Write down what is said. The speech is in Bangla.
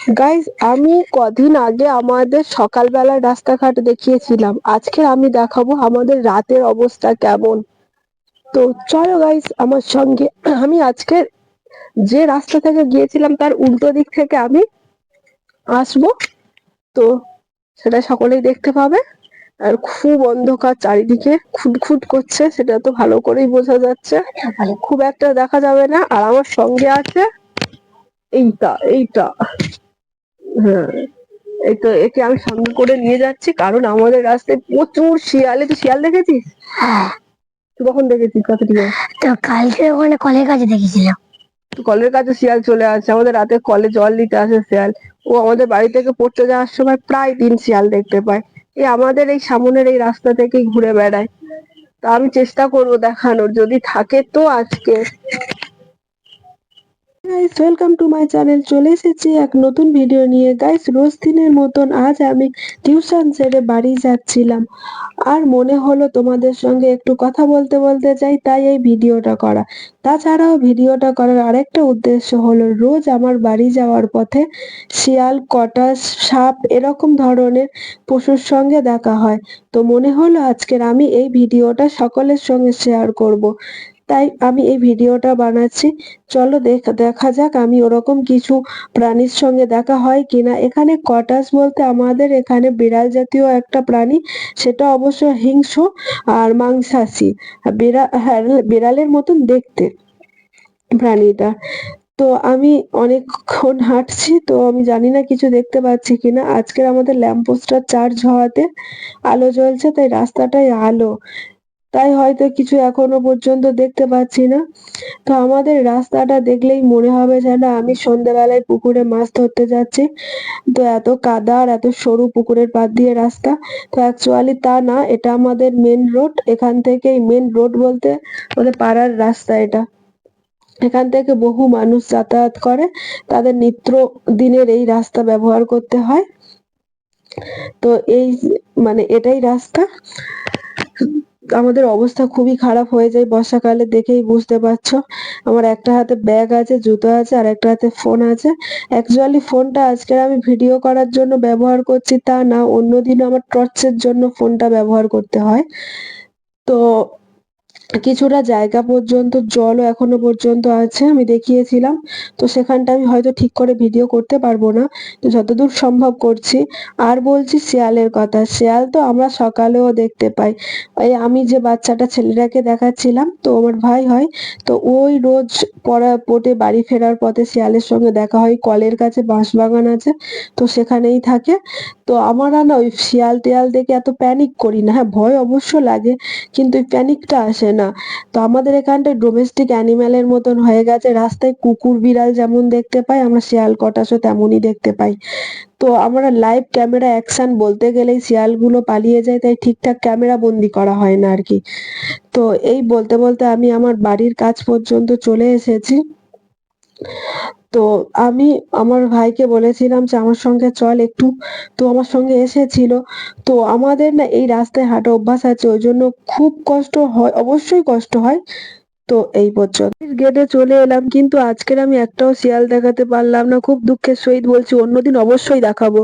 গাইজ আমি কদিন আগে আমাদের সকালবেলার রাস্তাঘাট দেখিয়েছিলাম। আজকে আমি দেখাবো আমাদের রাতের অবস্থা কেমন। তো চলো গাইজ আমার সঙ্গে আমি আজকে যে রাস্তা থেকে গিয়েছিলাম তার উল্টো দিক থেকে আমি আসব। তো সেটা সকলেই দেখতে পাবে। আর খুব অন্ধকার চারিদিকে, খুটখুট করছে, সেটা তো ভালো করেই বোঝা যাচ্ছে। খুব একটা দেখা যাবে না। আর আমার সঙ্গে আছে এইটা এইটা। হ্যাঁ। এই তো একে আমি সঙ্গে করে নিয়ে যাচ্ছি কারণ আমাদের রাস্তায় প্রচুর শিয়ালে। তুই শিয়াল দেখেছিস? তুই কখন দেখেছিস কত ঠিক তো কালকে ওখানে কলের কাছে দেখেছিলাম। কলের কাছে শিয়াল চলে আসে আমাদের রাতে কলে জল দিতে আসে শিয়াল। ও আমাদের বাড়ি থেকে পড়তে যাওয়ার সময় প্রায় দিন শিয়াল দেখতে পায়। এই আমাদের এই সামনের এই রাস্তা থেকেই ঘুরে বেড়ায়। তা আমি চেষ্টা করব দেখানোর যদি থাকে তো আজকে। Guys welcome to my channel চলে এসেছি এক নতুন ভিডিও নিয়ে। গাইস রোজ দিনের মতন আজ আমি টিউশন ছেড়ে বাড়ি যাচ্ছিলাম। আর মনে হলো তোমাদের সঙ্গে একটু কথা বলতে বলতে চাই তাই এই ভিডিওটা করা। তাছাড়াও ভিডিওটা করার আরেকটা উদ্দেশ্য হলো, রোজ আমার বাড়ি যাওয়ার পথে শিয়াল, কটাস, সাপ এরকম ধরনের পশুর সঙ্গে দেখা হয়। তো মনে হলো আজকের আমি এই ভিডিওটা সকলের সঙ্গে শেয়ার করব। তাই আমি এই ভিডিওটা বানাচ্ছি। চলো দেখ- যাক আমি ওরকম কিছু প্রাণীর সঙ্গে দেখা হয় কিনা। এখানে কটাস বলতে আমাদের এখানে বিড়াল জাতীয় একটা প্রাণী, সেটা অবশ্য হিংস্র আর মাংসাশী। বিড়াল হ্যাঁ বিড়ালের মতন দেখতে প্রাণীটা। তো আমি অনেকক্ষণ হাঁটছি, তো আমি জানি না কিছু দেখতে পাচ্ছি কিনা। আজকের আমাদের ল্যাম্পপোস্টটা চার্জ হওয়াতে আলো জ্বলছে, তাই রাস্তাটায় আলো। তাই হয়তো কিছু এখনও পর্যন্ত দেখতে পাচ্ছি না। তো আমাদের রাস্তাটা দেখলেই মনে হবে যেন আমি সন্ধ্যেবেলায় পুকুরে মাছ ধরতে যাচ্ছি। তো এত কাদা আর এত সরু পুকুরের পাড় দিয়ে রাস্তা। তো অ্যাকচুয়ালি তা না, এটা আমাদের মেন রোড এখান থেকেই মেন রোড বলতে আমাদের পাড়ার রাস্তা এটা। এখান থেকে বহু মানুষ যাতায়াত করে। তাদের নিত্য দিনের এই রাস্তা ব্যবহার করতে হয়। তো এই মানে এটাই রাস্তা। আমাদের অবস্থা খুবই খারাপ হয়ে যায় বর্ষাকালে দেখেই বুঝতে পারছ। আমার একটা হাতে ব্যাগ আছে, জুতো আছে, আর একটা হাতে ফোন আছে। অ্যাকচুয়ালি ফোনটা আজকে আমি ভিডিও করার জন্য ব্যবহার করছি তা না অন্যদিন আমার টর্চের জন্য ফোনটা ব্যবহার করতে হয়। তো কিছুটা জায়গা পর্যন্ত, জলও এখনও পর্যন্ত আছে, আমি দেখিয়েছিলাম। তো সেখানটা আমি হয়তো ঠিক করে ভিডিও করতে পারব না। তো যতদূর সম্ভব করছি। আর বলছি শিয়ালের কথা। শিয়াল তো আমরা সকালেও দেখতে পাই। এই আমি যে বাচ্চাটা ছেলেটাকে দেখাচ্ছিলাম, তো আমার ভাই হয়, তো ওই রোজ পড়া, পড়ে বাড়ি ফেরার পথে শিয়ালের সঙ্গে দেখা হয়। কলের কাছে বাঁশবাগান আছে, তো সেখানেই থাকে। তো আমরা না ওই শিয়াল টিয়াল দেখে এত প্যানিক করি না। হ্যাঁ ভয় অবশ্য লাগে, কিন্তু প্যানিকটা আসে না। তো আমাদের এখানটায় ডোমেস্টিক অ্যানিম্যালের মতন হয়ে গেছে। রাস্তায় কুকুর, বিড়াল যেমন দেখতে পাই, আমরা শিয়াল কটাসও তেমনই দেখতে পাই। তো আমরা লাইভ ক্যামেরা অ্যাকশন বলতে গেলেই শিয়ালগুলো পালিয়ে যায়, তাই ঠিকঠাক ক্যামেরা বন্দি করা হয় না আর কি। তো এই বলতে বলতে আমি আমার বাড়ির কাজ পর্যন্ত চলে এসেছি। তো আমি আমার ভাইকে বলেছিলাম যে, আমার সঙ্গে চল একটু। তো আমার সঙ্গে এসেছিল। তো আমাদের না এই রাস্তায় হাঁটা অভ্যাস আছে, ওই জন্য খুব কষ্ট হয়, অবশ্যই কষ্ট হয়। তো এই পর্যন্ত। গেটে চলে এলাম, কিন্তু আজকের আমি একটাও শিয়াল দেখাতে পারলাম না। খুব দুঃখের সহিত বলছি, অন্যদিন অবশ্যই দেখাবো।